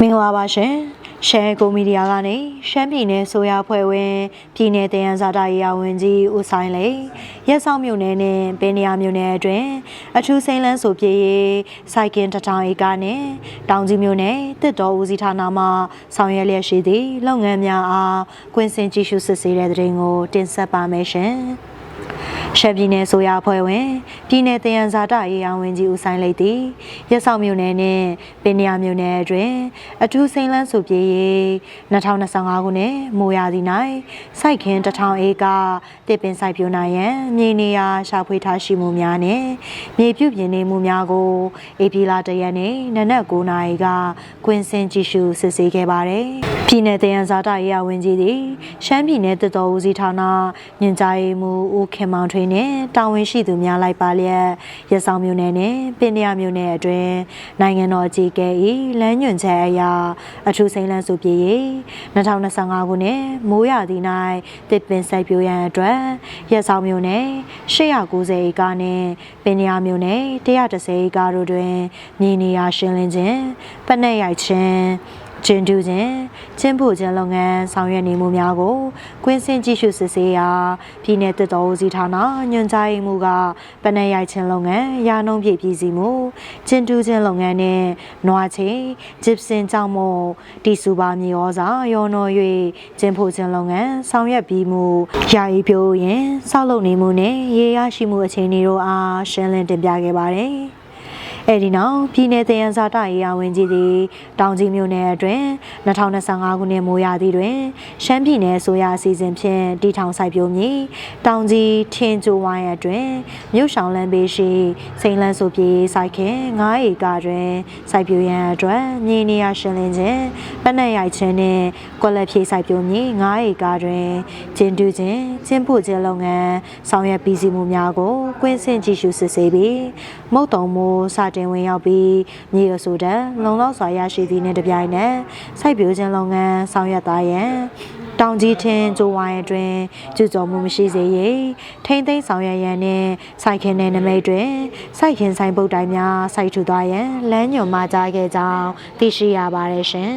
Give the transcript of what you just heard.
မင်္ဂလာပါရှင်ရှယ်ကိုမီဒီယာကနေရှမ်းပြည်နယ်ဆိုရဖွဲ့ဝင်ပြည်နယ်တယံဇာတာရေးဝန်ကြီးဦးဆိုင်လေရက်ဆောင်မြို့နယ်နဲ့ပင်နီယာမြို့နယ်အတွင်းအထူးစိန်လန်းဆိုပြေးရေးစိုက်ကင်တထောင်ဧကနဲ့တောင်ကြီးမြို့နယ်တစ်တော်ဦးစီးဌာနမှဆောင်ရွက်လျက်ရှိသည့်လုပ်ငန်းများအားကွင်းစင်ကြည့်ရှုစစ်ဆေးတဲ့တဲ့ရင်ကိုတင်ဆက်ပါမယ်ရှင် ရှမ်းပြည်နယ်ဆိုရဖွဲ့ဝင်ပြည်နယ်တယံဇာတရေးအောင်ဝင်ကြီးဦးဆိုင်လိတ်သည်ရက်ဆောင်မြို့နယ်နဲ့ပင်နီယာမြို့နယ်အတွင်းအထူးစိန်လန်းဆိုပြေးရေး2025ခုနှစ်မိုးရာသီ၌စိုက်ခင်း1000ဧကတစ်ပင်စိုက်ပျိုးနိုင်ရန်မြေနေရာရှာဖွေထားရှိမှုများနဲ့မြေပြုပြင်နေမှုများကိုဧပြီလတရက်နေ့နနက်9:00နာရီကကွင်းစင်ကြည့်ရှုစစ်ဆေးခဲ့ပါတယ်ပြည်နယ်တယံဇာတရေးအောင်ဝင်ကြီးသည်ရှမ်းပြည်နယ်တတော်ဦးစီးဌာနညွှန်ကြားရေးမှူးဦးခင်မောင်ထွေးနှင့်တာဝန်ရှိသူများလိုက်ပါလျက်ရဆောင်မြို့နယ်နှင့်ပင်နရမြို့နယ်အတွင်းနိုင်ငံတော်အကြီးအကဲ၏လမ်းညွှန်ချက်အရအထူးစိန်လန်းစုပြည်ရေး2025ခုနှစ်မိုးရာသီ၌တစ်ပင်စိုက်ပျိုးရန်အတွက်ရဆောင်မြို့နယ်890ဧကနှင့်ပင်နရမြို့နယ်130ဧကတို့တွင်မြေနေရာရှင်းလင်းခြင်းပနက်ရိုက်ခြင်း ကျင်းတူးခြင်းချင်းဖို့ခြင်းလုပ်ငန်းဆောင်ရွက်နေမှုများကိုကွင်းစင်ကြည့်ရှုစစ်ဆေးရာပြည်내တက်တော်ဦးစီးဌာနညွှန်ကြားရေးမှူးကပနက်ရိုက်ခြင်းလုပ်ငန်းရာနှုံးပြည့်ပြည်စီမှုကျင်းတူးခြင်းလုပ်ငန်းနှင့်နွားချေဂျစ်စင်ကြောင့်မို့တီစုပါမြေဩဇာရောနော်၍ကျင်းဖို့ခြင်းလုပ်ငန်းဆောင်ရွက်ပြီးမှုယာယီပြိုးရင်စောက်လုပ်နေမှုနဲ့ရေရရှိမှုအခြေအနေတို့အားရှင်းလင်းတင်ပြခဲ့ပါတယ်။ အဲဒီနောက်ပြည်내တယံဇာတရေးရာဝန်ကြီးသည်တောင်ကြီးမြို့နယ်အတွင်း2025ခုနှစ်မိုးရာသီတွင်ရှမ်းပြည်နယ်အစိုးရအစီအစဉ်ဖြင့်တီထောင်စိုက်ပျိုးမည်တောင်ကြီးထင်းကျိုးဝိုင်းအတွင်းမြို့ဆောင်လန်းပေးရှိစိန်လန်းဆိုပြေးစိုက်ခင်9ဧကတွင်စိုက်ပျိုးရန်အတွက်မြေနေရာရှင်းလင်းခြင်းပနက်ရိုက်ခြင်းနှင့်ကွက်လက်ဖြည့်စိုက်ပျိုးမည်9ဧကတွင်ကျင်းတူးခြင်းကျင်းဖို့ခြင်းလုပ်ငန်းဆောင်ရွက်ပြီးစီမှုများကိုကွင်းစင်ကြည့်ရှုစစ်ဆေးပြီးမုတ်တုံမိုးစတင်ဝင်ရောက်ပြီးမြေအဆိုတဲ့လုံလောက်စွာရရှိသည်နှင့်တပြိုင်နက်စိုက်ပျိုးခြင်းလုပ်ငန်းဆောင်ရွက်သားရန်တောင်ကြီးထင်းကျိုးဝိုင်းအတွင်းကျူကျော်မှုမရှိစေရေးထိမ့်သိမ်းဆောင်ရွက်ရန်နှင့်စိုက်ခင်တဲ့နမိတ်တွင်စိုက်ခင်ဆိုင်ပုတ်တိုင်းများစိုက်ထူသွားရန်လမ်းညွှန်မှာကြားခဲ့ကြောင်းသိရှိရပါတယ်ရှင်